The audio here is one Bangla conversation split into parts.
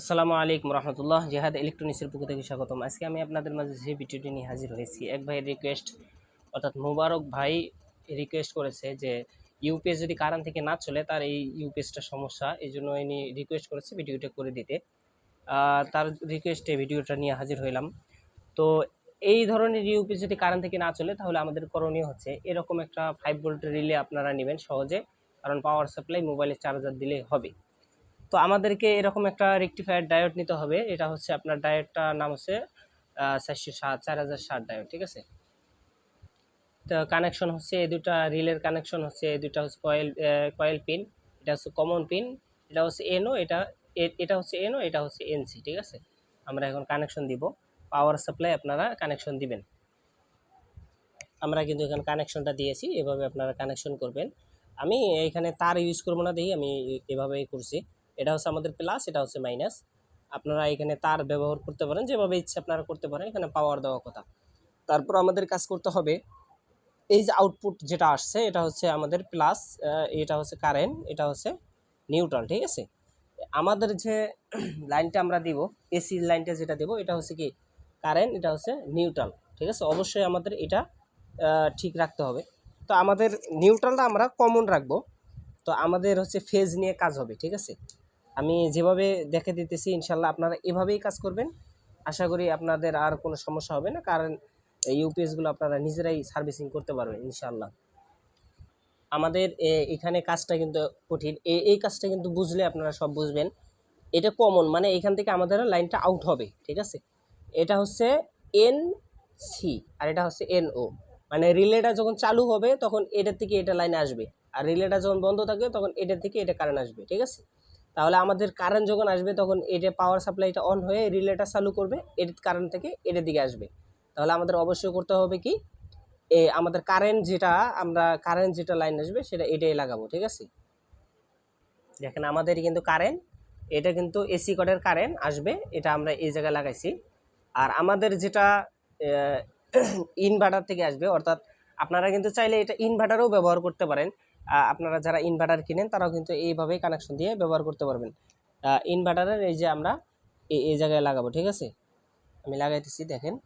আসসালামু আলাইকুম রহমতুল্লাহ, জেহাদ ইলেকট্রনিক্সের পক্ষ থেকে স্বাগতম। আজকে আমি আপনাদের মাঝে যে ভিডিওটি নিয়ে হাজির হয়েছি। এক ভাইয়ের রিকোয়েস্ট অর্থাৎ মুবারক ভাই রিকোয়েস্ট করেছে যে ইউপিএস যদি কারণ থেকে না চলে, তার এই ইউপিএসটা সমস্যা, এই জন্য ইনি রিকোয়েস্ট করেছে ভিডিওটা করে দিতে। তার রিকোয়েস্টে ভিডিওটা নিয়ে হাজির হইলাম। তো এই ধরনের ইউপিএস যদি কারণ থেকে না চলে, তাহলে আমাদের করণীয় হচ্ছে, এরকম একটা ফাইভ ভোল্টের রিলে আপনারা নেবেন সহজে, কারণ পাওয়ার সাপ্লাই মোবাইলে চার্জার দিলেই হবে। তো আমাদেরকে এরকম একটা রেকটিফায়ার ডায়োড নিতে হবে। এটা হচ্ছে আপনার ডায়োডটার নাম হচ্ছে চারশো সাত, চার হাজার ষাট ডায়োড ঠিক আছে? তো কানেকশন হচ্ছে এই দুটা রিলের কানেকশন হচ্ছে এই দুটা হচ্ছে কয়েল কয়েল পিন এটা হচ্ছে কমন পিন এটা হচ্ছে এনও এটা এটা হচ্ছে এনও এটা হচ্ছে এনসি ঠিক আছে? আমরা এখন কানেকশন দিব। পাওয়ার সাপ্লাই আপনারা কানেকশন দিবেন। আমরা কিন্তু এখানে কানেকশনটা দিয়েছি, এভাবে আপনারা কানেকশন করবেন। আমি এখানে তার ইউজ করব না দেখি, আমি এভাবেই করছি। এটা হচ্ছে আমাদের প্লাস এটা হচ্ছে মাইনাস আপনারা এখানে তার ব্যবহার করতে পারেন, যেভাবে ইচ্ছে আপনারা করতে পারেন, এখানে পাওয়ার দেওয়া কথা। তারপর আমাদের কাজ করতে হবে, এই যে আউটপুট যেটা আসছে, এটা হচ্ছে আমাদের প্লাস এটা হচ্ছে কারেন্ট এটা হচ্ছে নিউট্রাল ঠিক আছে? আমাদের যে লাইনটা আমরা দিব এসি লাইনটা যেটা দেব, এটা হচ্ছে কি কারেন্ট এটা হচ্ছে নিউট্রাল ঠিক আছে? অবশ্যই আমাদের এটা ঠিক রাখতে হবে। তো আমাদের নিউট্রালটা আমরা কমন রাখব। তো আমাদের হচ্ছে ফেজ নিয়ে কাজ হবে, ঠিক আছে? আমি যেভাবে দেখে দিতেছি, ইনশাল্লাহ আপনারা এভাবেই কাজ করবেন। আশা করি আপনাদের আর কোনো সমস্যা হবে না, কারণ ইউপিএসগুলো আপনারা নিজেরাই সার্ভিসিং করতে পারবেন, ইনশাল্লাহ। আমাদের এখানে কাজটা কিন্তু কঠিন। এই কাজটা কিন্তু বুঝলে আপনারা সব বুঝবেন। এটা কমন মানে এখান থেকে আমাদের লাইনটা আউট হবে, ঠিক আছে? এটা হচ্ছে এন সি আর এটা হচ্ছে এন ও মানে রিলেটা যখন চালু হবে, তখন এটার থেকে এটা লাইন আসবে। আর রিলেটা যখন বন্ধ থাকবে, তখন এটার থেকে এটা কারেন্ট আসবে, ঠিক আছে? তাহলে আমাদের কারেন্ট যখন আসবে, তখন এটা পাওয়ার সাপ্লাইটা অন হয়ে রিলেটা চালু করবে, এর কারেন্ট থেকে এটার দিকে আসবে। তাহলে আমাদের অবশ্যই করতে হবে কি? এ, আমাদের কারেন্ট যেটা, আমরা কারেন্ট যেটা লাইন আসবে, সেটা এটাই লাগাবো, ঠিক আছে? দেখেন, আমাদের কিন্তু কারেন্ট এটা কিন্তু এসি কডের কারেন্ট আসবে, এটা আমরা এই জায়গায় লাগাইছি। আর আমাদের যেটা ইনভার্টার থেকে আসবে, অর্থাৎ আপনারা কিন্তু চাইলে এটা ইনভার্টারও ব্যবহার করতে পারেন। আপনারা যারা ইনভার্টার কিনেন, তারাও কিন্তু এইভাবেই কানেকশন দিয়ে ব্যবহার করতে পারবেন। ইনভার্টারের এই যে আমরা এই- জায়গায় লাগাবো, ঠিক আছে? আমি লাগাইতেছি, দেখেন।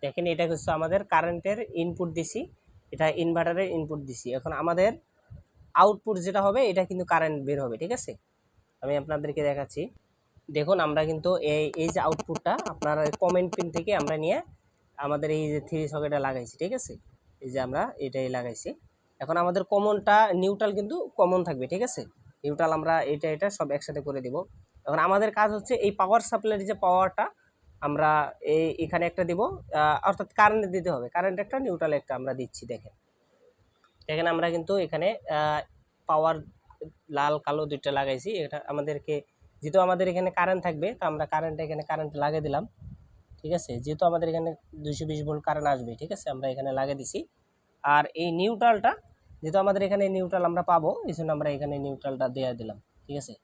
দেখেন, এটা হচ্ছে আমাদের কারেন্টের ইনপুট দিছি। এটা ইনভার্টারের ইনপুট দিছি। এখন আমাদের আউটপুট যেটা হবে, এটা কিন্তু কারেন্ট বের হবে, ঠিক আছে? আমি আপনাদেরকে দেখাচ্ছি। দেখুন, আমরা কিন্তু এই এই যে আউটপুটটা আপনার কমেন্ট পিন থেকে আমরা নিয়ে আমাদের এই যে থ্রি সকেটে লাগাইছি, ঠিক আছে? এই যে আমরা এটাই লাগাইছি। এখন আমাদের কমনটা নিউট্রাল কিন্তু কমন থাকবে, ঠিক আছে? নিউট্রাল আমরা এটা এটা সব একসাথে করে দিব। এখন আমাদের কাজ হচ্ছে এই পাওয়ার সাপ্লাইয়ের যে পাওয়ারটা আমরা এই, এখানে একটা দিব অর্থাৎ কারেন্ট দিতে হবে। কারেন্ট একটা নিউট্রাল একটা আমরা দিচ্ছি, দেখেন। দেখেন আমরা কিন্তু এখানে পাওয়ার লাল, কালো দুইটা লাগাইছি। এটা আমাদেরকে, যেহেতু আমাদের এখানে কারেন্ট থাকবে, তো আমরা কারেন্ট এখানে কারেন্ট লাগিয়ে দিলাম। ঠিক আছে? যেহেতু আমাদের এখানে দুইশো বিশ ভোল্ট কারেন্ট আসবে, ঠিক আছে? আমরা এখানে লাগিয়ে দিছি। আর এই নিউট্রালটা, যেহেতু আমাদের এখানে নিউট্রাল আমরা পাবো এই জন্য আমরা এখানে নিউট্রালটা দেওয়া দিলাম, ঠিক আছে?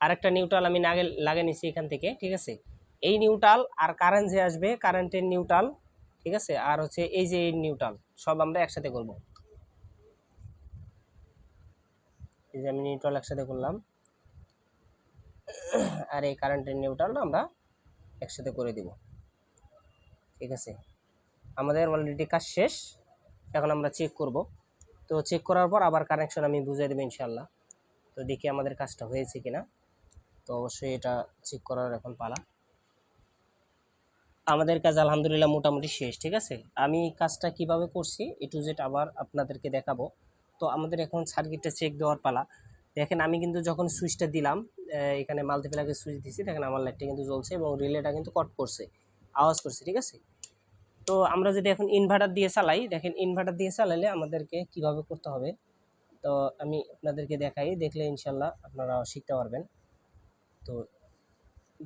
আরেকটা নিউট্রাল আমি নাগে লাগিয়ে নিছি এখান থেকে, ঠিক আছে? এই নিউট্রাল আর কারেন্ট যে আসবে, কারেন্টের নিউট্রাল, ঠিক আছে? আর হচ্ছে এই যে এই নিউট্রাল, সব আমরা একসাথে করব। এই যে আমি নিউট্রাল একসাথে করলাম, আর এই কারেন্টের নিউট্রাল আমরা একসাথে করে দিব, ঠিক আছে? আমাদের অলরেডি কাজ শেষ। এখন আমরা চেক করব। তো চেক করার পর আবার কানেকশন আমি বুঝিয়ে দেবো ইনশাল্লাহ তো দেখি আমাদের কাজটা হয়েছে কিনা। তো অবশ্যই এটা চেক করার এখন পালা। আমাদের কাজ আলহামদুলিল্লাহ মোটামুটি শেষ, ঠিক আছে? আমি কাজটা কীভাবে করছি, এ টু জেড আবার আপনাদেরকে দেখাবো। তো আমাদের এখন সার্কিটটা চেক দেওয়ার পালা। দেখেন, আমি কিন্তু যখন সুইচটা দিলাম এখানে মাল্টিপ্লাকে সুইচ দিছি, দেখেন আমার লাইটটা কিন্তু জ্বলছে এবং রিলেটা কিন্তু কট করছে, আওয়াজ করছে, ঠিক আছে? তো আমরা যদি এখন ইনভার্টার দিয়ে চালাই, দেখেন ইনভার্টার দিয়ে চালালে আমাদেরকে কীভাবে করতে হবে? তো আমি আপনাদেরকে দেখাই, দেখলে ইনশাল্লাহ আপনারা শিখতে পারবেন। তো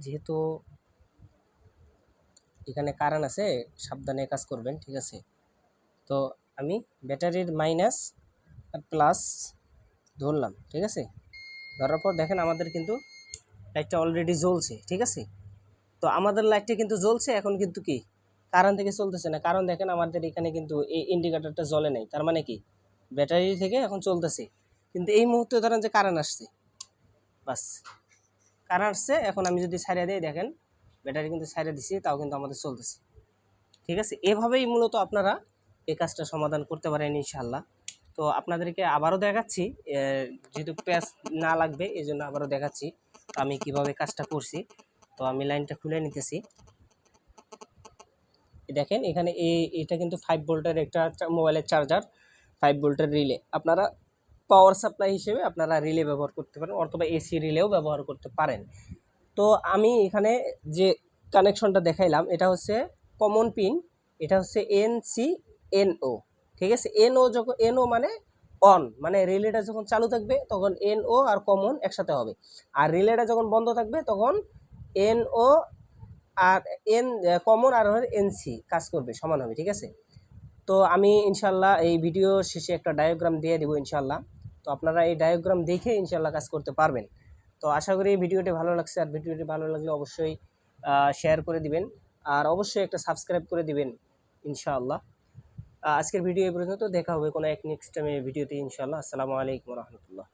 যেহেতু এখানে কারেন্ট আছে, সাবধানে কাজ করবেন, ঠিক আছে? তো আমি ব্যাটারির মাইনাস আর প্লাস ধরলাম, ঠিক আছে? ধরার পর দেখেন আমাদের কিন্তু লাইটটা অলরেডি জ্বলছে, ঠিক আছে? তো আমাদের লাইটটা কিন্তু জ্বলছে, এখন কিন্তু কি? কারেন্ট থেকে চলতেছে না। কারণ দেখেন আমাদের এখানে কিন্তু এই ইন্ডিকেটরটা জ্বলে নেই। তার মানে কি? ব্যাটারি থেকে এখন চলতেছে। কিন্তু এই মুহূর্তে ধরেন যে কারেন্ট আসছে। বাস। কারেন্ট আসছে, এখন আমি যদি ছাইড়া দিই, দেখেন ব্যাটারি কিন্তু ছাইড়া দিছি, তাও কিন্তু আমাদের চলতেছে। ঠিক আছে? এভাবেই মূলত আপনারা এই কাজটা সমাধান করতে পারেন ইনশাল্লাহ তো আপনাদেরকে আবারও দেখাচ্ছি যেহেতু প্যাচ না লাগবে এই জন্য আবারও দেখাচ্ছি আমি কীভাবে কাজটা করছি। তো আমি লাইনটা খুলে নিতেছি। দেখেন, এখানে এটা কিন্তু ফাইভ ভোল্টের একটা মোবাইলের চার্জার ফাইভ ভোল্টের রিলে আপনারা পাওয়ার সাপ্লাই হিসেবে আপনারা রিলে ব্যবহার করতে পারেন, অথবা এসি রিলেও ব্যবহার করতে পারেন। তো আমি এখানে যে কানেকশনটা দেখাইলাম, এটা হচ্ছে কমন পিন এটা হচ্ছে এন সি এন ও ঠিক আছে? এন ও যখন এন ও মানে অন মানে রিলেটা যখন চালু থাকবে, তখন এন ও আর কমন একসাথে হবে। আর রিলেটা যখন বন্ধ থাকবে, তখন এন ও আর এন কমন আর এন সি কাজ করবে, সমান হবে, ঠিক আছে? তো আমি ইনশাল্লাহ এই ভিডিও শেষে একটা ডায়োগ্রাম দিয়ে দেবো ইনশাল্লাহ। তো আপনারা এই ডায়োগ্রাম দেখে ইনশাল্লাহ কাজ করতে পারবেন। তো আশা করি ভিডিওটি ভালো লাগছে। আর ভিডিওটি ভালো লাগলে অবশ্যই শেয়ার করে দিবেন। আর অবশ্যই একটা সাবস্ক্রাইব করে দিবেন ইনশাআল্লাহ আজকের ভিডিও এই পর্যন্ত। দেখা হবে কোনো এক নেক্সট টাইমে ভিডিওতে ইনশাআল্লাহ আসসালামু আলাইকুম রহমতুল্লাহ।